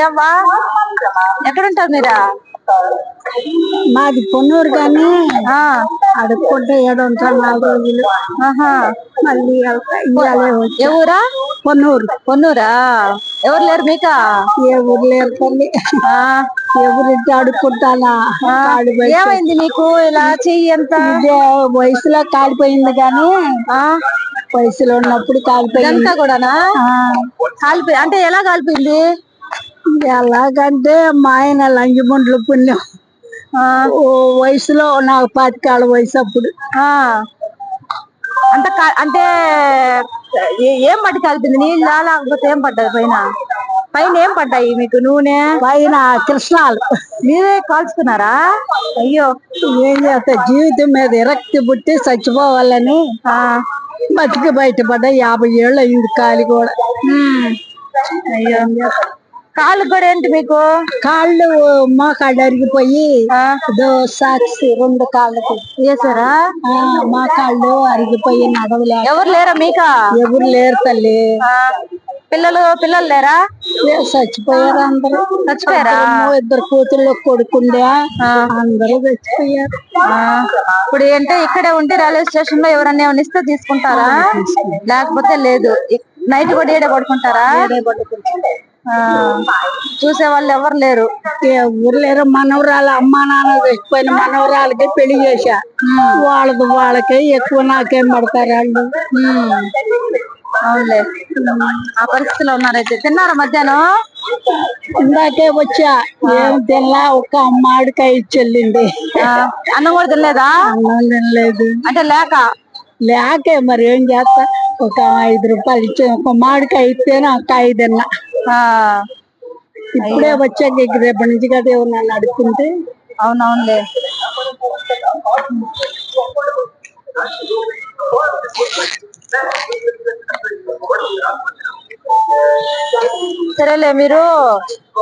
ఏమ్మా ఎక్కడుంటారు మీరా? మాది పొన్నూరు కానీ అడుక్కుంటే ఏడు ఉంటాం నాలుగు రోజులు. ఆహా. మళ్ళీ ఊరా? పొన్నూరు. పొన్నూరా? ఎవరు లేరు మీకా? ఊరు లేరు తల్లి. ఎవరింటి అడుక్కుంటానా. ఏమైంది నీకు? ఇలా చెయ్యి ఎంత ఇదే వయసులో కాలిపోయింది కానీ వయసులో ఉన్నప్పుడు కాలిపోయింది. ఇదంతా కూడానా? కాలిపోయి అంటే ఎలా కాలిపోయింది? ఎలాగంటే మా ఆయన లంజముండ్లు పుణ్యం ఆ, ఓ వయసులో నాకు పాతికాళ్ళ వయసు అప్పుడు. ఆ. అంత కా- అంటే ఏ- ఏం పట్టి కాలిపోయింది? నీళ్ళ లేకపోతే ఏం పడ్డది పైన? పైన ఏం పడ్డాయి మీకు నూనె? పైన కృష్ణాలు. మీరే కాల్చుకున్నారా? అయ్యో. ఏం చేస్తా? జీవితం మీద విరక్తి పుట్టి చచ్చిపోవాలని. ఆ, బతికి బయటపడ్డా యాభై ఏళ్ళు అయింది కాలి కూడా. అయ్యో. కాళ్ళు కూడా ఏంటి మీకు? కాళ్ళు మోకాళ్ళు అరిగిపోయి ఆ, ఇదో సాక్షి రెండు కాళ్ళకి వేసారా ఆ, మోకాళ్ళు అరిగిపోయి నడవలే ఎవరు లేరా మీకా? ఎవరు లేరు తల్లి. పిల్లలు పిల్లలు లేరా? చచ్చిపోయారు అందరూ. చచ్చిపోయారా? ఇద్దరు కూతుళ్ళు కొడుకుండే. అందరూ చచ్చిపోయారు. ఇప్పుడు ఏంటే ఇక్కడే ఉంటే రైల్వే స్టేషన్లో ఎవరన్నా ఏమైనా ఇస్తే తీసుకుంటారా? లేకపోతే లేదు. నైట్ కూడా ఈడే పడుకుంటారా? చూసే వాళ్ళు ఎవరు లేరు. ఎవరు లేరు. మనవరాలు అమ్మా నాన్న చచ్చిపోయిన మనవరాలకి పెళ్ళి చేశా. వాళ్ళది వాళ్ళకే ఎక్కువ నాకేం పడతారు వాళ్ళు. అవునులే. ఆ పరిస్థితిలో ఉన్నారైతే తిన్నారా మధ్యాహ్నం? ఇందాకే వచ్చా. ఏం తినలా ఒక అమ్మాడికాయ చెల్లింది. అన్నం కూడా తినలేదా? అన్నం తినలేదు. అంటే లేక? లేకే మరి ఏం చేస్తా? ఒక ఐదు రూపాయలు ఇచ్చి ఒక మామిడికాయ ఇస్తేనే ఒక కాయ తిన్నా. ఆ, ఇప్పుడే వచ్చాక ఇక రేపటి నుంచి కదా నన్ను అడుక్కుంటే అవునవునులే. సరేలే మీరు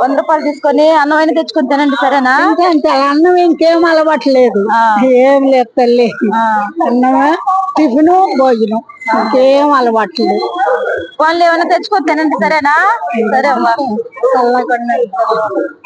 వంద రూపాయలు తీసుకొని అన్నం అయినా తెచ్చుకొని తినండి సరేనా? ఇంకంటే అన్నం ఇంకేం అలవాట్లేదు. ఆ. ఏం లేదు తల్లి. అన్నమే? టిఫిన్ భోజనం. ఇంకేం అలవాట్లేదు. వాళ్ళు ఏమైనా తెచ్చుకొని తినండి సరేనా? సరే అమ్మా.